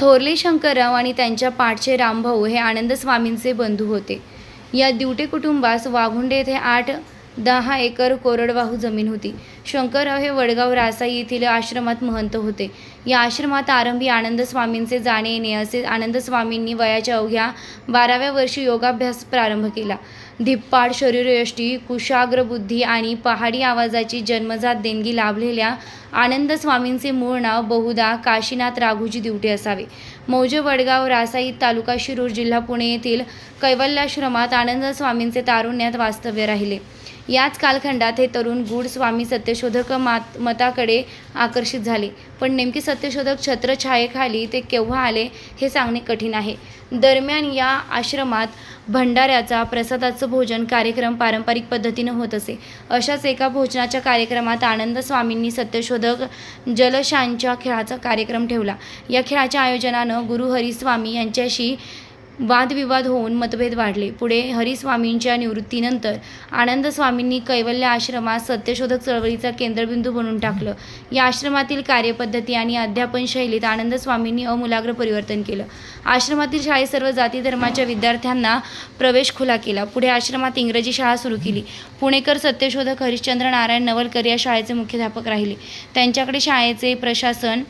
थोरले शंकरराव आणि त्यांच्या पाठचे रामभाऊ हे आनंद स्वामींचे बंधू होते. या दिवटे कुटुंबास वाघुंडे येथे आठ दहा एकर कोरडवाहू जमीन होती. शंकरराव हे वडगाव रासाई येथील आश्रमात महंत होते. या आश्रमात आरंभी आनंद स्वामींचे जाणे येणे असे आनंद स्वामींनी वयाच्या अवघ्या बाराव्या वर्षी योगाभ्यास प्रारंभ केला. धिप्पाड शरीरयष्टी कुशाग्र बुद्धी आणि पहाडी आवाजाची जन्मजात देणगी लाभलेल्या आनंद स्वामींचे मूळ नाव बहुधा काशीनाथ राघोजी दिवटे असावे. मौजे वडगाव रासाई तालुका शिरूर जिल्हा पुणे येथील कैवल्याश्रमात आनंद स्वामींचे तारुण्यात वास्तव्य राहिले. याच कालखंडात हे तरुण गूढ स्वामी सत्यशोधक मात मताकडे आकर्षित झाले. पण नेमकी सत्यशोधक छत्रछायेखाली ते केव्हा आले हे सांगणे कठीण आहे. दरम्यान या आश्रमात भंडाऱ्याचा प्रसादाचं भोजन कार्यक्रम पारंपरिक पद्धतीनं होत असे. अशाच एका भोजनाच्या कार्यक्रमात आनंद स्वामींनी सत्यशोधक जलशांच्या खेळाचा कार्यक्रम ठेवला. या खेळाच्या आयोजनानं गुरु हरिस्वामी यांच्याशी वादविवाद होऊन मतभेद वाढले. पुढे हरिस्वामींच्या निवृत्तीनंतर आनंद स्वामींनी कैवल्य आश्रमात सत्यशोधक चळवळीचा केंद्रबिंदू बनवून टाकलं. या आश्रमातील कार्यपद्धती आणि अध्यापन शैलीत आनंद स्वामींनी अमूलाग्र परिवर्तन केलं. आश्रमातील शाळेत सर्व जाती धर्माच्या विद्यार्थ्यांना प्रवेश खुला केला. पुढे आश्रमात इंग्रजी शाळा सुरू केली. पुणेकर सत्यशोधक हरिश्चंद्र नारायण नवलकर या शाळेचे मुख्याध्यापक राहिले. त्यांच्याकडे शाळेचे प्रशासन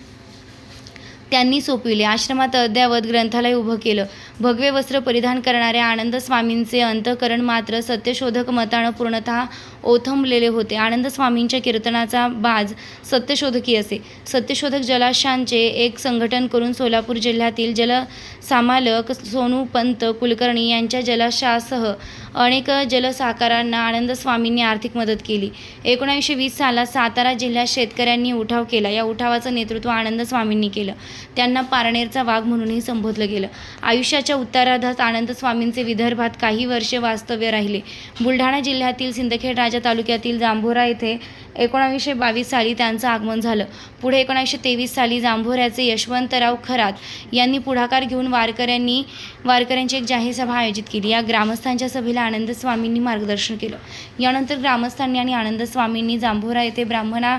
त्यांनी सोपविले. आश्रमात अद्यावत ग्रंथालय उभं केलं. भगवे वस्त्र परिधान करणाऱ्या आनंद स्वामींचे अंतकरण मात्र सत्यशोधक मतानं पूर्णतः ओथंबलेले होते. आनंद स्वामींच्या कीर्तनाचा बाज सत्यशोधकी असे. सत्यशोधक जलाशांचे एक संघटन करून सोलापूर जिल्ह्यातील जलसामालक सोनू पंत कुलकर्णी यांच्या जलाशयासह अनेक जलसाकारांना आनंद स्वामींनी आर्थिक मदत केली. एकोणीसशे वीस सालात सातारा जिल्ह्यात शेतकऱ्यांनी उठाव केला. या उठावाचं नेतृत्व आनंद स्वामींनी केलं. त्यांना पारनेरचा वाघ म्हणूनही संबोधलं गेलं. आयुष्याच्या उत्तरार्धात आनंद स्वामींचे विदर्भात काही वर्षे वास्तव्य राहिले. बुलढाणा जिल्ह्यातील सिंदखेड राजा तालुक्यातील जांभोरा येथे एकोणावीसशे बावीस साली त्यांचं आगमन झालं. पुढे एकोणीसशे तेवीस साली जांभोऱ्याचे यशवंतराव खरात यांनी पुढाकार घेऊन वारकऱ्यांनी वारकऱ्यांची एक जाहीर सभा आयोजित केली. या ग्रामस्थांच्या सभेला आनंद स्वामींनी मार्गदर्शन केलं. यानंतर ग्रामस्थांनी आणि आनंद स्वामींनी जांभोरा येथे ब्राह्मणा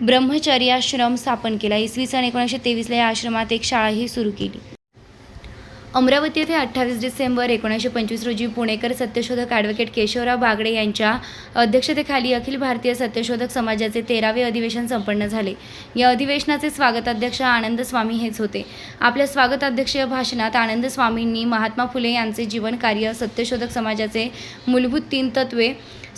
ब्रह्मचर्याश्रम स्थापन केला. इसवी सन एकोणीसशे तेवीसला या आश्रमात एक शाळाही सुरू केली. अमरावती येथे अठ्ठावीस डिसेंबर एकोणीसशे पंचवीस रोजी पुणेकर सत्यशोधक ॲडव्होकेट केशवराव बागडे यांच्या अध्यक्षतेखाली अखिल भारतीय सत्यशोधक समाजाचे तेरावे अधिवेशन संपन्न झाले. या अधिवेशनाचे स्वागताध्यक्ष आनंद स्वामी हेच होते. आपल्या स्वागताध्यक्षीय भाषणात आनंद स्वामींनी महात्मा फुले यांचे जीवनकार्य सत्यशोधक समाजाचे मूलभूत तीन तत्वे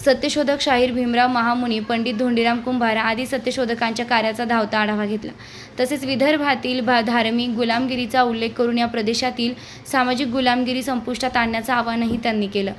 सत्यशोधक शाहीर भीमराव महामुनी पंडित धोंडीराम कुंभार आदी सत्यशोधकांच्या कार्याचा धावता आढावा घेतला. तसेच विदर्भातील भा धार्मिक गुलामगिरीचा उल्लेख करून या प्रदेशातील सामाजिक गुलामगिरी संपुष्टात आणण्याचं आवाहनही त्यांनी केलं.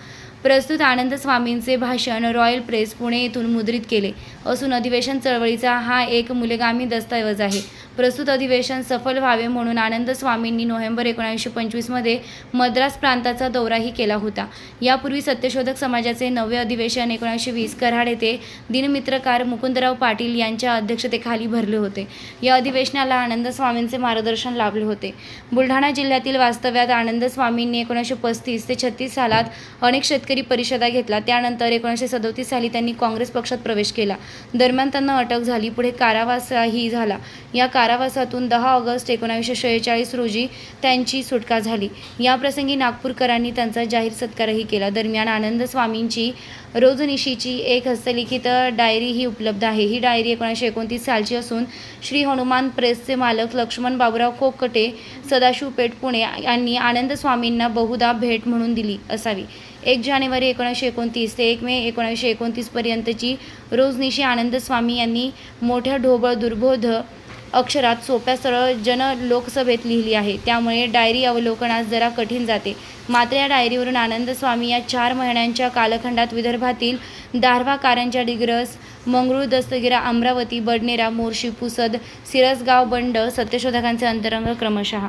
प्रस्तुत आनंद स्वामींचे भाषण रॉयल प्रेस पुणे येथून मुद्रित केले. असून अधिवेशन चळवळीचा हा एक मूलगामी दस्तऐवज आहे. प्रस्तुत अधिवेशन सफल व्हावे म्हणून आनंद स्वामींनी नोव्हेंबर एकोणीसशे पंचवीसमध्ये मद्रास प्रांताचा दौराही केला होता. यापूर्वी सत्यशोधक समाजाचे नववे अधिवेशन एकोणीसशे वीस कराड येथे दिनमित्रकार मुकुंदराव पाटील यांच्या अध्यक्षतेखाली भरले होते. या अधिवेशनाला आनंद स्वामींचे मार्गदर्शन लाभले होते. बुलढाणा जिल्ह्यातील वास्तव्यात आनंद स्वामींनी एकोणीसशे पस्तीस ते छत्तीस सालात अनेक शेतकरी परिषदा घेतला. त्यानंतर एकोणीसशे सदोतीस साली त्यांनी काँग्रेस पक्षात प्रवेश केला. दरम्यान त्यांना अटक झाली. पुढे कारावासही झाला. या कारावासातून दहा ऑगस्ट एकोणावीसशे शेहेचाळीस रोजी त्यांची सुटका झाली. याप्रसंगी नागपूरकरांनी त्यांचा जाहीर सत्कारही केला. दरम्यान आनंद स्वामींची रोजनिशीची एक हस्तलिखित डायरी ही उपलब्ध आहे. ही डायरी एकोणीसशे एकोणतीस सालची असून श्री हनुमान प्रेसचे मालक लक्ष्मण बाबूराव कोकटे सदाशिव पेठ पुणे यांनी आनंद स्वामींना बहुधा भेट म्हणून दिली असावी. एक जानेवारी एकोणीसशे एकोणतीस ते एक मे एकोणीसशे एकोणतीसपर्यंतची रोजनिशी आनंद स्वामी यांनी मोठ्या ढोबळ दुर्बोध अक्षरात सोप्या सरळ जन लोकसभेत लिहिली आहे. त्यामुळे डायरी अवलोकनास जरा कठीण जाते. मात्र या डायरीवरून आनंद स्वामी या चार महिन्यांच्या कालखंडात विदर्भातील दारव्हा कारंजा डिग्रस मंगरूळ दस्तगिरा अमरावती बडनेरा मोर्शी पुसद सिरसगाव बंड सत्यशोधकांचे अंतरंग क्रमशः